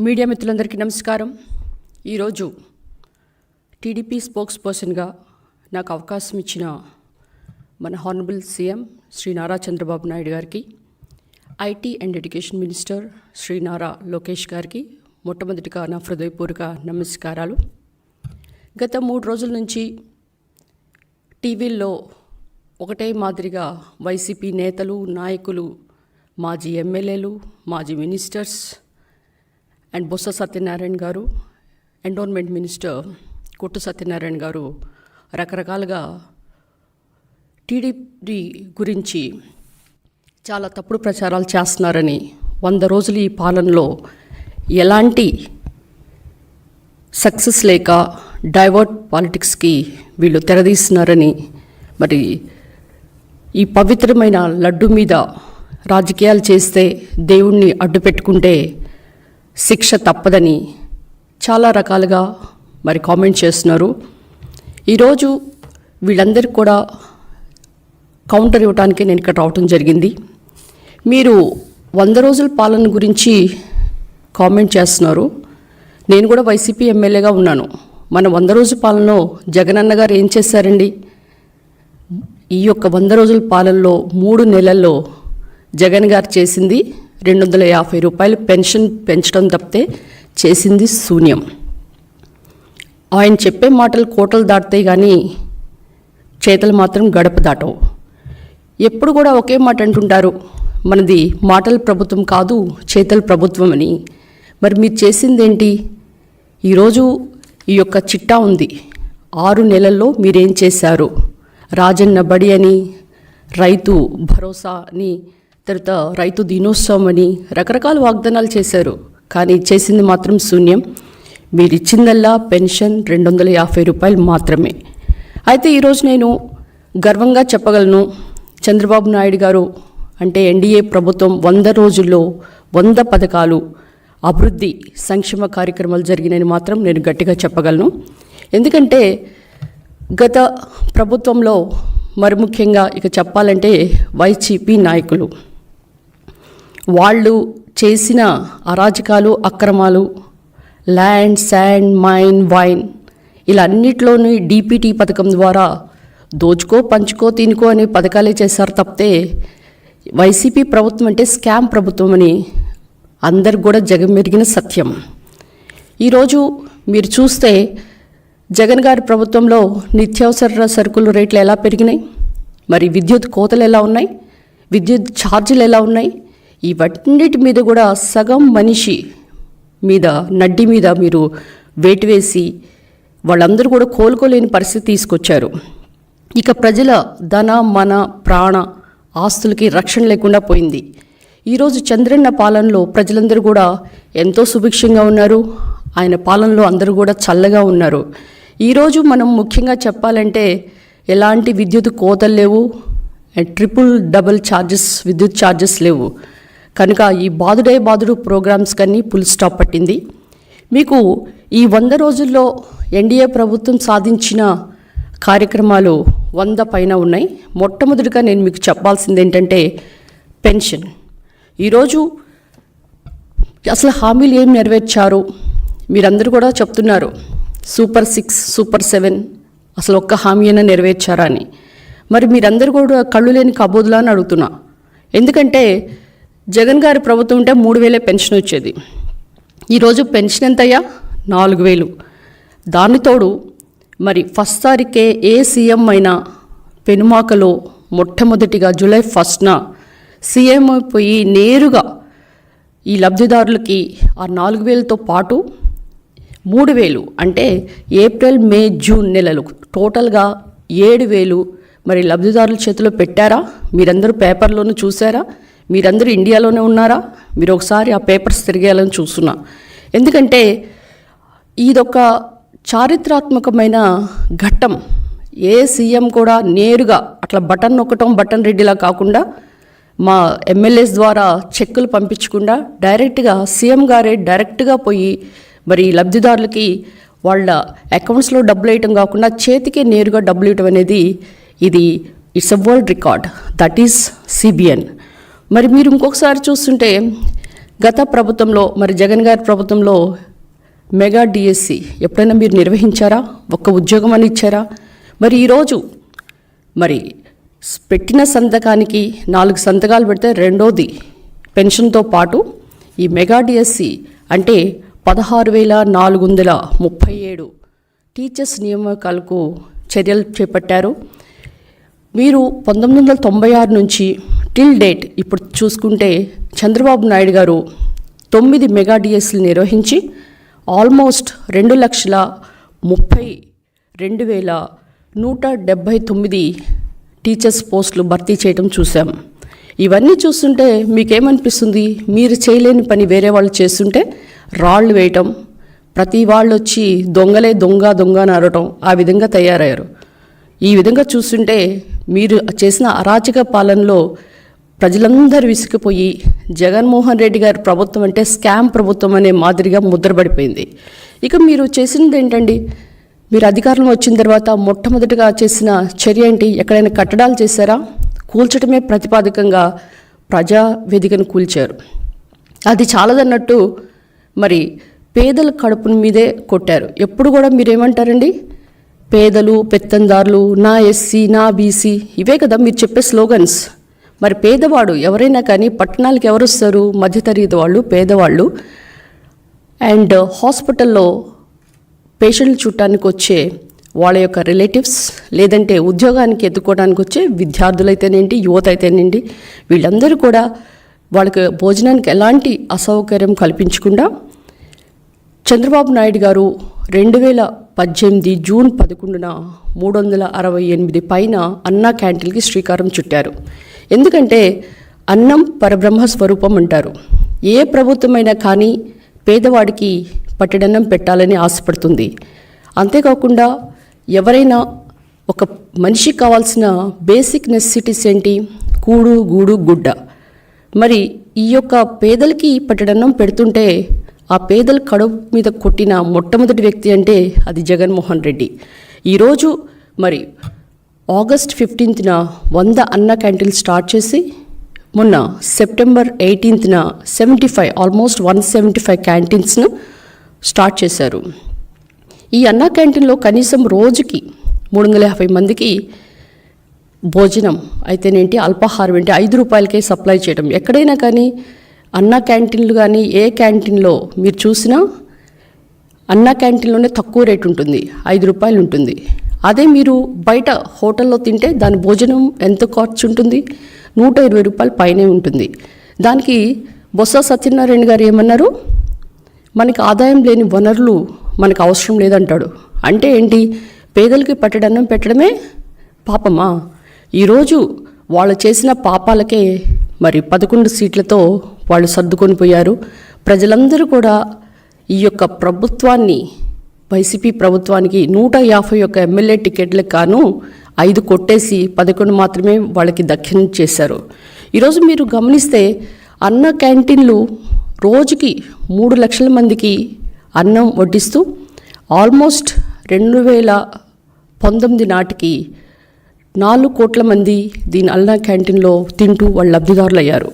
Media మిత్రులందరికీ నమస్కారం. ఈరోజు టీడీపీ స్పోక్స్ పర్సన్గా నాకు అవకాశం ఇచ్చిన మన హానరబుల్ సీఎం శ్రీ నారా చంద్రబాబు నాయుడు గారికి IT and education minister Shri Nara Lokesh గారికి మొట్టమొదటిగా నా హృదయపూర్వక నమస్కారాలు. గత మూడు రోజుల నుంచి టీవీల్లో ఒకటే మాదిరిగా వైసీపీ నేతలు నాయకులు మాజీ ఎమ్మెల్యేలు మాజీ మినిస్టర్స్ అండ్ బొత్స సత్యనారాయణ గారు ఎండోన్మెంట్ మినిస్టర్ కొట్టు సత్యనారాయణ గారు రకరకాలుగా టీడీపీ గురించి చాలా తప్పుడు ప్రచారాలు చేస్తున్నారని వంద రోజులు ఈ పాలనలో ఎలాంటి సక్సెస్ లేక డైవర్ట్ పాలిటిక్స్కి వీళ్ళు తెరదీస్తున్నారని మరి ఈ పవిత్రమైన లడ్డు మీద రాజకీయాలు చేస్తే దేవుణ్ణి అడ్డు పెట్టుకుంటే శిక్ష తప్పదని చాలా రకాలుగా మరి కామెంట్ చేస్తున్నారు. ఈరోజు వీళ్ళందరికీ కూడా కౌంటర్ ఇవ్వడానికి నేను ఇక్కడ రావటం జరిగింది. మీరు వంద రోజుల పాలన గురించి కామెంట్ చేస్తున్నారు. నేను కూడా వైసీపీ ఎమ్మెల్యేగా ఉన్నాను. మన వంద రోజుల పాలనలో జగనన్న గారు ఏం చేశారండి? ఈ యొక్క వంద రోజుల పాలనలో మూడు నెలల్లో జగన్ గారు చేసింది రెండు వందల యాభై రూపాయలు పెన్షన్ పెంచడం తప్పితే చేసింది శూన్యం. ఆయన చెప్పే మాటలు కోటలు దాటుతాయి కానీ చేతలు మాత్రం గడప దాటవు. ఎప్పుడు కూడా ఒకే మాట అంటుంటారు మనది మాటల ప్రభుత్వం కాదు చేతల ప్రభుత్వం అని మరి మీరు చేసిందేంటి? ఈరోజు ఈ యొక్క చిట్టా ఉంది. ఆరు నెలల్లో మీరేం చేశారు? రాజన్న బడి అని రైతు భరోసా అని తర్వాత రైతు దినోత్సవం అని రకరకాల వాగ్దానాలు చేశారు. కానీ చేసింది మాత్రం శూన్యం. మీరు ఇచ్చిందల్లా పెన్షన్ రెండు వందల యాభై రూపాయలు మాత్రమే. అయితే ఈరోజు నేను గర్వంగా చెప్పగలను. చంద్రబాబు నాయుడు గారు అంటే ఎన్డీఏ ప్రభుత్వం వంద రోజుల్లో వంద పథకాలు అభివృద్ధి సంక్షేమ కార్యక్రమాలు జరిగినని మాత్రం నేను గట్టిగా చెప్పగలను. ఎందుకంటే గత ప్రభుత్వంలో మరి ముఖ్యంగా ఇక చెప్పాలంటే వైసీపీ నాయకులు. వాళ్ళు చేసిన అరాజకాలు అక్రమాలు ల్యాండ్ శాండ్ మైన్ వైన్ ఇలా అన్నిట్లోనూ డీపీటీ పథకం ద్వారా దోచుకో పంచుకో తినుకో అనే పథకాలే చేశారు తప్పితే వైసీపీ ప్రభుత్వం అంటే స్కామ్ ప్రభుత్వం అని అందరికి కూడా జగమెరిగిన సత్యం. ఈరోజు మీరు చూస్తే జగన్ గారి ప్రభుత్వంలో నిత్యావసర సరుకుల రేట్లు ఎలా పెరిగినాయి? మరి విద్యుత్ కోతలు ఎలా ఉన్నాయి? విద్యుత్ ఛార్జీలు ఎలా ఉన్నాయి? ఇవన్నిటి మీద కూడా సగం మనిషి మీద నడ్డి మీద మీరు వేటు వేసి వాళ్ళందరూ కూడా కోలుకోలేని పరిస్థితి తీసుకొచ్చారు. ఇక ప్రజల ధన మన ప్రాణ ఆస్తులకి రక్షణ లేకుండా పోయింది. ఈరోజు చంద్రన్న పాలనలో ప్రజలందరూ కూడా ఎంతో సుభిక్షంగా ఉన్నారు. ఆయన పాలనలో అందరూ కూడా చల్లగా ఉన్నారు. ఈరోజు మనం ముఖ్యంగా చెప్పాలంటే ఎలాంటి విద్యుత్ కోతలు లేవు. ట్రిపుల్ డబుల్ ఛార్జెస్ విద్యుత్ ఛార్జెస్ లేవు. కనుక ఈ బాదుడే బాదుడు ప్రోగ్రామ్స్ కన్నీ ఫుల్ స్టాప్ పట్టింది. మీకు ఈ వంద రోజుల్లో ఎన్డీఏ ప్రభుత్వం సాధించిన కార్యక్రమాలు వంద పైన ఉన్నాయి. మొట్టమొదటిగా నేను మీకు చెప్పాల్సింది ఏంటంటే పెన్షన్. ఈరోజు అసలు హామీలు ఏం నెరవేర్చారు? మీరందరూ కూడా చెప్తున్నారు సూపర్ సిక్స్ సూపర్ సెవెన్ అసలు ఒక్క హామీ అయినా నెరవేర్చారా అని. మరి మీరందరూ కూడా కళ్ళు లేని కబోదులా అని అడుగుతున్నా. ఎందుకంటే జగన్ గారి ప్రభుత్వం ఉంటే మూడు వేలే పెన్షన్ వచ్చేది. ఈరోజు పెన్షన్ ఎంతయ్యా? నాలుగు వేలు. దానితోడు మరి ఫస్ట్ తారీఖే ఏ సీఎం అయినా పెనుమాకలో మొట్టమొదటిగా జూలై ఫస్ట్న సీఎం పోయి నేరుగా ఈ లబ్ధిదారులకి ఆ నాలుగు వేలతో పాటు మూడు వేలు అంటే ఏప్రిల్ మే జూన్ నెలలు టోటల్గా ఏడు వేలు మరి లబ్ధిదారుల చేతిలో పెట్టారా? మీరందరూ పేపర్లోనూ చూసారా మీరందరూ ఇండియాలోనే ఉన్నారా? మీరు ఒకసారి ఆ పేపర్స్ తిరిగేయాలని చూస్తున్నా. ఎందుకంటే ఇదొక చారిత్రాత్మకమైన ఘట్టం. ఏ సీఎం కూడా నేరుగా అట్లా బటన్ నొక్కటం బటన్ రెడ్డిలా కాకుండా మా ఎమ్మెల్యేస్ ద్వారా చెక్కులు పంపించకుండా డైరెక్ట్గా సీఎం గారే డైరెక్ట్గా పోయి మరి లబ్ధిదారులకి వాళ్ళ అకౌంట్స్లో డబ్బులు వేయటం కాకుండా చేతికే నేరుగా డబ్బులు ఇవ్వటం అనేది ఇది it's a world record. That is CBN. మరి మీరు ఇంకొకసారి చూస్తుంటే గత ప్రభుత్వంలో మరి జగన్ గారి ప్రభుత్వంలో మెగా డిఎస్సి ఎప్పుడైనా మీరు నిర్వహించారా? ఒక్క ఉద్యోగం అని ఇచ్చారా? మరి ఈరోజు మరి పెట్టిన సంతకానికి నాలుగు సంతకాలు పెడితే రెండోది పెన్షన్తో పాటు ఈ మెగా డిఎస్సి అంటే పదహారు వేల నాలుగు వందల ముప్పై ఏడు టీచర్స్ నియామకాలకు చర్యలు చేపట్టారు. మీరు పంతొమ్మిది వందల తొంభై ఆరు నుంచి టిల్ డేట్ ఇప్పుడు చూసుకుంటే చంద్రబాబు నాయుడు గారు తొమ్మిది మెగా డిఎస్లు నిర్వహించి ఆల్మోస్ట్ రెండు లక్షల ముప్పై రెండు వేల నూట డెబ్భై తొమ్మిది టీచర్స్ పోస్టులు భర్తీ చేయడం చూసాం ఇవన్నీ చూస్తుంటే మీకేమనిపిస్తుంది? మీరు చేయలేని పని వేరే వాళ్ళు చేస్తుంటే రాళ్ళు వేయటం ప్రతి వాళ్ళు వచ్చి దొంగలే దొంగ దొంగ అని అరవటం ఆ విధంగా తయారయ్యారు. ఈ విధంగా చూస్తుంటే మీరు చేసిన అరాచక పాలనలో ప్రజలందరూ విసిగిపోయి జగన్మోహన్ రెడ్డి గారి ప్రభుత్వం అంటే స్కామ్ ప్రభుత్వం అనే మాదిరిగా ముద్రపడిపోయింది ఇక మీరు చేసినది ఏంటండి? మీరు అధికారంలో వచ్చిన తర్వాత మొట్టమొదటిగా చేసిన చర్య ఏంటి? ఎక్కడైనా కట్టడాలు చేశారా? కూల్చడమే ప్రతిపాదకంగా ప్రజా వేదికను కూల్చారు. అది చాలదన్నట్టు మరి పేదల కడుపుని మీదే కొట్టారు. ఎప్పుడు కూడా మీరేమంటారండి? పేదలు పెత్తందారులు నా ఎస్సీ నా బీసీ ఇవే కదా మీరు చెప్పే స్లోగన్స్. మరి పేదవాడు ఎవరైనా కానీ పట్టణాలకు ఎవరు వస్తారు? మధ్యతరగతి వాళ్ళు పేదవాళ్ళు. అండ్ హాస్పిటల్లో పేషెంట్లు చూడటానికి వచ్చే వాళ్ళ యొక్క రిలేటివ్స్ లేదంటే ఉద్యోగానికి ఎత్తుకోవడానికి వచ్చే విద్యార్థులైతేనేంటి యువత అయితేనేంటి వీళ్ళందరూ కూడా వాళ్ళకి భోజనానికి ఎలాంటి అసౌకర్యం కల్పించకుండా చంద్రబాబు నాయుడు గారు రెండు వేల పద్దెనిమిది జూన్ పదకొండున మూడు వందల అరవై ఎనిమిది పైన అన్నా క్యాంటీన్కి శ్రీకారం చుట్టారు. ఎందుకంటే అన్నం పరబ్రహ్మ స్వరూపం అంటారు. ఏ ప్రభుత్వమైనా కానీ పేదవాడికి పట్టడన్నం పెట్టాలని ఆశపడుతుంది. అంతేకాకుండా ఎవరైనా ఒక మనిషికి కావాల్సిన బేసిక్ నెసెసిటీస్ ఏంటి? కూడు గూడు గుడ్డ. మరి ఈ యొక్క పేదలకి పట్టడన్నం పెడుతుంటే ఆ పేదల కడుపు మీద కొట్టిన మొట్టమొదటి వ్యక్తి అంటే అది జగన్మోహన్ రెడ్డి. ఈరోజు మరి ఆగస్ట్ ఫిఫ్టీన్త్న వంద అన్న క్యాంటీన్లు స్టార్ట్ చేసి మొన్న September eighteenth seventy five almost one seventy five క్యాంటీన్స్ను start చేశారు. ఈ అన్నా క్యాంటీన్లో కనీసం రోజుకి మూడు వందల యాభై మందికి భోజనం అయితేనేంటి అల్పాహారం ఏంటి ఐదు రూపాయలకే సప్లై చేయడం. ఎక్కడైనా కానీ అన్న క్యాంటీన్లు కానీ ఏ క్యాంటీన్లో మీరు చూసినా అన్న క్యాంటీన్లోనే తక్కువ రేట్ ఉంటుంది ఐదు రూపాయలు ఉంటుంది. అదే మీరు బయట హోటల్లో తింటే దాని భోజనం ఎంత ఖర్చు ఉంటుంది? నూట ఇరవై రూపాయలు పైనే ఉంటుంది. దానికి బొత్స సత్యనారాయణ గారు ఏమన్నారు? మనకి ఆదాయం లేని వనరులు మనకు అవసరం లేదంటాడు. అంటే ఏంటి? పేదలకి పట్టడన్నం పెట్టడమే పాపమా? ఈరోజు వాళ్ళు చేసిన పాపాలకే మరి పదకొండు సీట్లతో వాళ్ళు సర్దుకొని పోయారు. ప్రజలందరూ కూడా ఈ యొక్క ప్రభుత్వాన్ని వైసీపీ ప్రభుత్వానికి నూట యాభై ఒక్క ఎమ్మెల్యే టికెట్లకు కాను ఐదు కొట్టేసి పదకొండు మాత్రమే వాళ్ళకి దఖ్యం చేశారు. ఈరోజు మీరు గమనిస్తే అన్న క్యాంటీన్లు రోజుకి మూడు లక్షల మందికి అన్నం వడ్డిస్తూ ఆల్మోస్ట్ రెండు వేల పంతొమ్మిది నాటికి నాలుగు కోట్ల మంది దీని అన్నా క్యాంటీన్లో తింటూ వాళ్ళు లబ్ధిదారులు అయ్యారు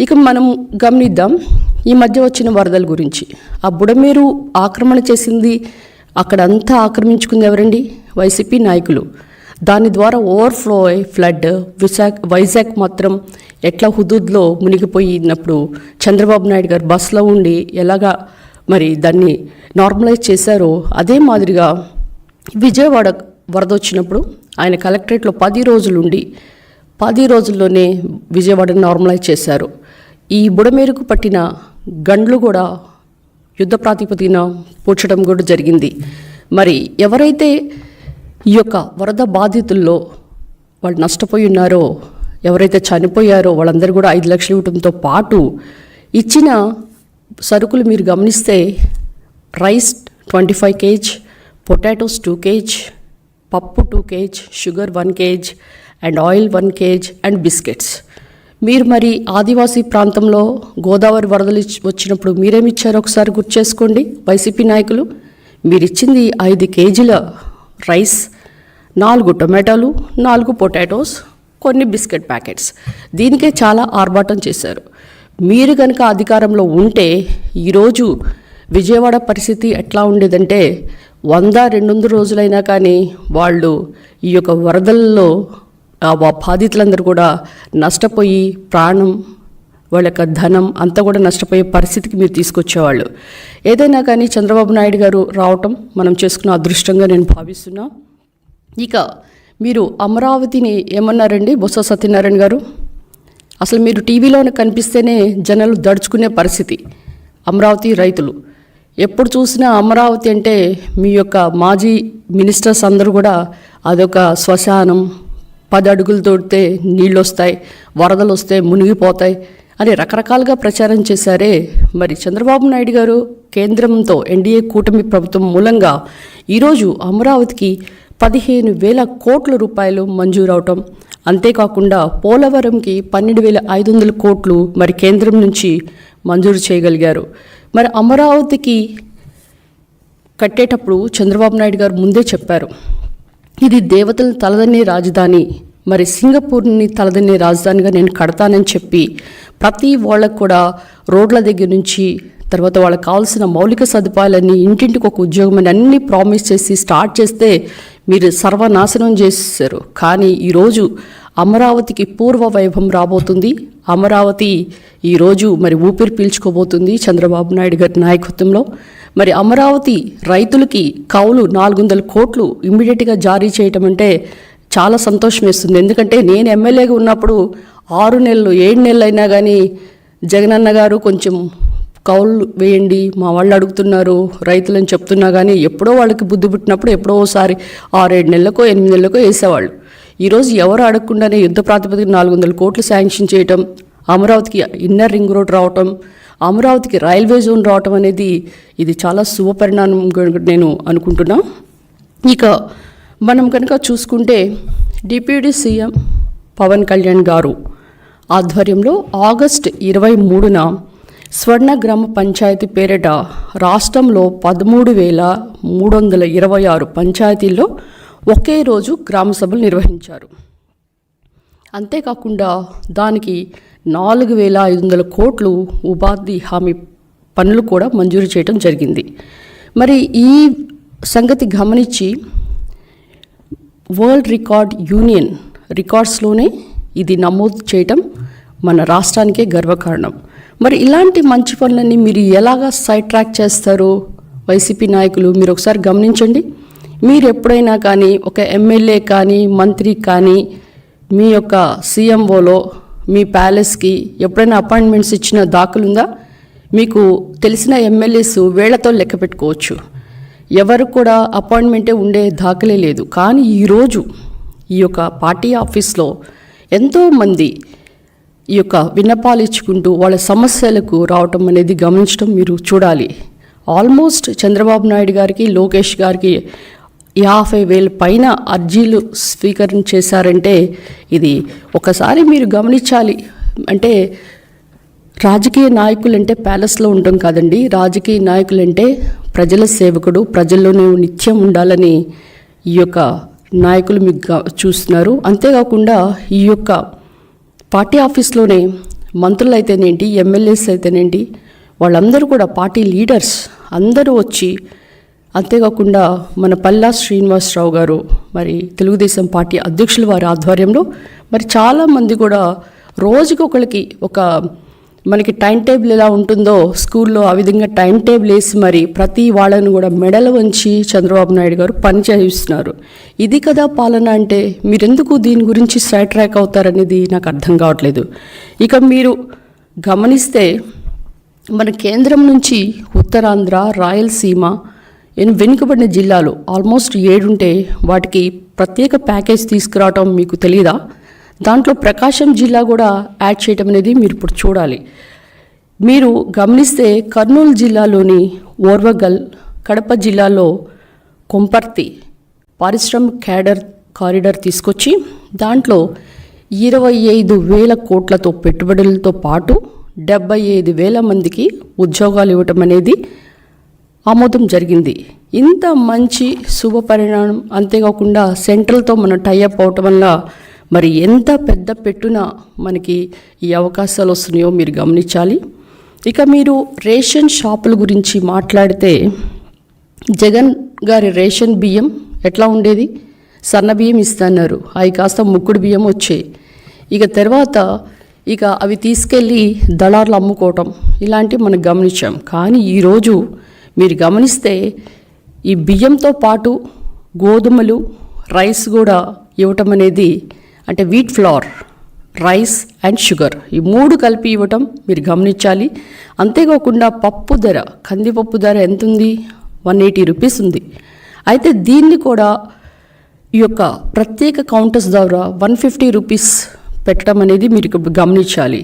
ఇక మనం గమనిద్దాం ఈ మధ్య వచ్చిన వరదల గురించి. ఆ బుడమేరు ఆక్రమణ చేసింది అక్కడంతా ఆక్రమించుకుంది ఎవరండి? వైసీపీ నాయకులు. దాని ద్వారా ఓవర్ఫ్లో అయి ఫ్లడ్ విశాఖ వైజాగ్ మాత్రం ఎట్లా హుదూద్లో మునిగిపోయినప్పుడు చంద్రబాబు నాయుడు గారు బస్సులో ఉండి ఎలాగా మరి దాన్ని నార్మలైజ్ చేశారో అదే మాదిరిగా విజయవాడ వరద వచ్చినప్పుడు ఆయన కలెక్టరేట్లో పది రోజులుండి పది రోజుల్లోనే విజయవాడను నార్మలైజ్ చేశారు. ఈ బుడమేరుకు పట్టిన గండ్లు కూడా యుద్ధ ప్రాతిపదికన పూడ్చడం కూడా జరిగింది. మరి ఎవరైతే ఈ యొక్క వరద బాధితుల్లో వాళ్ళు నష్టపోయి ఉన్నారో ఎవరైతే చనిపోయారో వాళ్ళందరూ కూడా ఐదు లక్షలు ఇవ్వడంతో పాటు ఇచ్చిన సరుకులు మీరు గమనిస్తే rice twenty five kgs potatoes two kgs పప్పు two kgs sugar one kgs and oil one kgs and biscuits. మీరు మరి ఆదివాసీ ప్రాంతంలో గోదావరి వరదలు వచ్చినప్పుడు మీరేమిచ్చారో ఒకసారి గుర్తు చేసుకోండి. వైసీపీ నాయకులు మీరిచ్చింది ఐదు కేజీల రైస్ నాలుగు టొమాటోలు నాలుగు పొటాటోస్ కొన్ని బిస్కెట్ ప్యాకెట్స్. దీనికే చాలా ఆర్భాటం చేశారు. మీరు కనుక అధికారంలో ఉంటే ఈరోజు విజయవాడ పరిస్థితి ఎట్లా ఉండేదంటే వంద రెండు వందల రోజులైనా కానీ వాళ్ళు ఈ యొక్క వరదల్లో బాధితులందరూ కూడా నష్టపోయి ప్రాణం వాళ్ళ యొక్క ధనం అంతా కూడా నష్టపోయే పరిస్థితికి మీరు తీసుకొచ్చేవాళ్ళు. ఏదైనా కానీ చంద్రబాబు నాయుడు గారు రావటం మనం చేసుకున్న అదృష్టంగా నేను భావిస్తున్నా. ఇక మీరు అమరావతిని ఏమన్నారండి? బొత్స సత్యనారాయణ గారు? అసలు మీరు టీవీలోనే కనిపిస్తేనే జనాలు దడుచుకునే పరిస్థితి. అమరావతి రైతులు. ఎప్పుడు చూసినా అమరావతి అంటే మీ యొక్క మాజీ మినిస్టర్స్ అందరూ కూడా అదొక శ్మశానం పది అడుగులు తోడితే నీళ్ళు వస్తాయి వరదలు వస్తే మునిగిపోతాయి అని రకరకాలుగా ప్రచారం చేశారే. మరి చంద్రబాబు నాయుడు గారు కేంద్రంతో ఎన్డీఏ కూటమి ప్రభుత్వం మూలంగా ఈరోజు అమరావతికి పదిహేను వేల కోట్ల రూపాయలు మంజూరవటం అంతేకాకుండా పోలవరంకి పన్నెండు వేల ఐదు వందల కోట్లు మరి కేంద్రం నుంచి మంజూరు చేయగలిగారు. మరి అమరావతికి కట్టేటప్పుడు చంద్రబాబు నాయుడు గారు ముందే చెప్పారు. ఇది దేవతలను తలదనే రాజధాని. మరి సింగపూర్ని తలదనే రాజధానిగా నేను కడతానని చెప్పి ప్రతి వాళ్ళకు కూడా రోడ్ల దగ్గర నుంచి తర్వాత వాళ్ళకి కావాల్సిన మౌలిక సదుపాయాలన్నీ ఇంటింటికి ఒక ఉద్యోగం అని అన్ని ప్రామిస్ చేసి స్టార్ట్ చేస్తే మీరు సర్వనాశనం చేశారు కానీ ఈరోజు అమరావతికి పూర్వ వైభవం రాబోతుంది. అమరావతి ఈరోజు మరి ఊపిరి పీల్చుకోబోతుంది చంద్రబాబు నాయుడు గారి నాయకత్వంలో. మరి అమరావతి రైతులకి కౌలు నాలుగు వందల కోట్లు ఇమ్మీడియట్గా జారీ చేయటం అంటే చాలా సంతోషం వేస్తుంది. ఎందుకంటే నేను ఎమ్మెల్యేగా ఉన్నప్పుడు ఆరు నెలలు ఏడు నెలలు అయినా కానీ జగనన్న గారు కొంచెం కౌలు వేయండి మా వాళ్ళు అడుగుతున్నారు రైతులని చెప్తున్నా కానీ ఎప్పుడో వాళ్ళకి బుద్ధి పుట్టినప్పుడు ఎప్పుడో ఒకసారి ఆరేడు నెలలకో ఎనిమిది నెలలకో వేసేవాళ్ళు. ఈరోజు ఎవరు అడగకుండానే యుద్ధ ప్రాతిపదిక నాలుగు వందల కోట్లు శాంక్షన్ చేయటం అమరావతికి ఇన్నర్ రింగ్ రోడ్ రావటం అమరావతికి రైల్వే జోన్ రావటం అనేది ఇది చాలా శుభపరిణామం నేను అనుకుంటున్నా. ఇక మనం కనుక చూసుకుంటే డిప్యూటీ సీఎం పవన్ కళ్యాణ్ గారు ఆధ్వర్యంలో ఆగస్ట్ ఇరవై మూడున స్వర్ణ గ్రామ పంచాయతీ పేరిట రాష్ట్రంలో పదమూడు వేల మూడు వందల ఇరవై ఆరు పంచాయతీల్లో ఒకే రోజు గ్రామ సభలు నిర్వహించారు. అంతేకాకుండా దానికి నాలుగు వేల ఐదు వందల కోట్లు ఉపాధి హామీ పనులు కూడా మంజూరు చేయడం జరిగింది. మరి ఈ సంగతి గమనించి వరల్డ్ రికార్డ్ యూనియన్ రికార్డ్స్లోనే ఇది నమోదు చేయటం మన రాష్ట్రానికే గర్వకారణం. మరి ఇలాంటి మంచి పనులన్నీ మీరు ఎలాగా సైడ్ ట్రాక్ చేస్తారు వైసీపీ నాయకులు మీరు ఒకసారి గమనించండి. మీరు ఎప్పుడైనా కానీ ఒక ఎమ్మెల్యే కానీ మంత్రి కానీ మీ యొక్క సీఎంఓలో మీ ప్యాలెస్కి ఎప్పుడైనా అపాయింట్మెంట్స్ ఇచ్చిన దాఖలుందా? మీకు తెలిసిన ఎమ్మెల్యేస్ వేళ్ళతో లెక్క పెట్టుకోవచ్చు. ఎవరు కూడా అపాయింట్మెంటే ఉండే దాఖలే లేదు. కానీ ఈరోజు ఈ యొక్క పార్టీ ఆఫీస్లో ఎంతోమంది ఈ యొక్క విన్నపాలు ఇచ్చుకుంటూ వాళ్ళ సమస్యలకు రావటం అనేది గమనించడం మీరు చూడాలి. ఆల్మోస్ట్ చంద్రబాబు నాయుడు గారికి లోకేష్ గారికి యాభై వేల పైన అర్జీలు స్వీకరణ చేశారంటే ఇది ఒకసారి మీరు గమనించాలి. అంటే రాజకీయ నాయకులు అంటే ప్యాలెస్లో ఉండడం కాదండి. రాజకీయ నాయకులంటే ప్రజల సేవకుడు ప్రజల్లోనే నిత్యం ఉండాలని ఈ యొక్క నాయకులు మీకు చూస్తున్నారు. అంతేకాకుండా ఈ యొక్క పార్టీ ఆఫీస్లోనే మంత్రులు అయితేనేంటి ఎమ్మెల్యేస్ అయితేనేంటి వాళ్ళందరూ కూడా పార్టీ లీడర్స్ అందరూ వచ్చి అంతేకాకుండా మన పల్లా శ్రీనివాసరావు గారు మరి తెలుగుదేశం పార్టీ అధ్యక్షుల వారి ఆధ్వర్యంలో మరి చాలామంది కూడా రోజుకి ఒకరికి ఒక మనకి టైం టేబుల్ ఎలా ఉంటుందో స్కూల్లో ఆ విధంగా టైం టేబుల్ వేసి మరి ప్రతి వాళ్ళను కూడా మెడలు వంచి చంద్రబాబు నాయుడు గారు పని చేయిస్తున్నారు. ఇది కదా పాలన అంటే మీరెందుకు దీని గురించి ట్రాక్ అవుతారనేది నాకు అర్థం కావట్లేదు. ఇక మీరు గమనిస్తే మన కేంద్రం నుంచి ఉత్తరాంధ్ర రాయలసీమ వెనుకబడిన జిల్లాలు ఆల్మోస్ట్ ఏడుంటే వాటికి ప్రత్యేక ప్యాకేజ్ తీసుకురావటం మీకు తెలియదా దాంట్లో ప్రకాశం జిల్లా కూడా యాడ్ చేయటం అనేది మీరు ఇప్పుడు చూడాలి. మీరు గమనిస్తే కర్నూలు జిల్లాలోని ఓర్వగల్ కడప జిల్లాలో కొంపర్తి పారిశ్రామిక క్యాడర్ కారిడార్ తీసుకొచ్చి దాంట్లో ఇరవై ఐదు వేల కోట్లతో పెట్టుబడులతో పాటు డెబ్బై ఐదు వేల మందికి ఉద్యోగాలు ఇవ్వటం అనేది ఆమోదం జరిగింది. ఇంత మంచి శుభ పరిణామం అంతేకాకుండా సెంట్రల్తో మనం టైఅప్ అవటం వల్ల మరి ఎంత పెద్ద పెట్టున మనకి ఈ అవకాశాలు వస్తున్నాయో మీరు గమనించాలి. ఇక మీరు రేషన్ షాపుల గురించి మాట్లాడితే జగన్ గారి రేషన్ బియ్యం ఎట్లా ఉండేది? సన్న బియ్యం ఇస్తున్నారు. అవి కాస్త ముక్కుడు బియ్యం వచ్చాయి ఇక తర్వాత ఇక అవి తీసుకెళ్ళి దళార్లు అమ్ముకోవటం ఇలాంటివి మనం గమనించాం. కానీ ఈరోజు మీరు గమనిస్తే ఈ బియ్యంతో పాటు గోధుమలు రైస్ కూడా ఇవ్వటం అనేది అంటే wheat flour rice and sugar ఈ మూడు కలిపి ఇవ్వటం మీరు గమనించాలి. అంతేకాకుండా పప్పు ధర కందిపప్పు ధర ఎంత ఉంది వన్ ఎయిటీ రూపీస్ ఉంది. అయితే దీన్ని కూడా ఈ యొక్క ప్రత్యేక కౌంటర్స్ ద్వారా వన్ ఫిఫ్టీ రూపీస్ పెట్టడం అనేది మీరు గమనించాలి.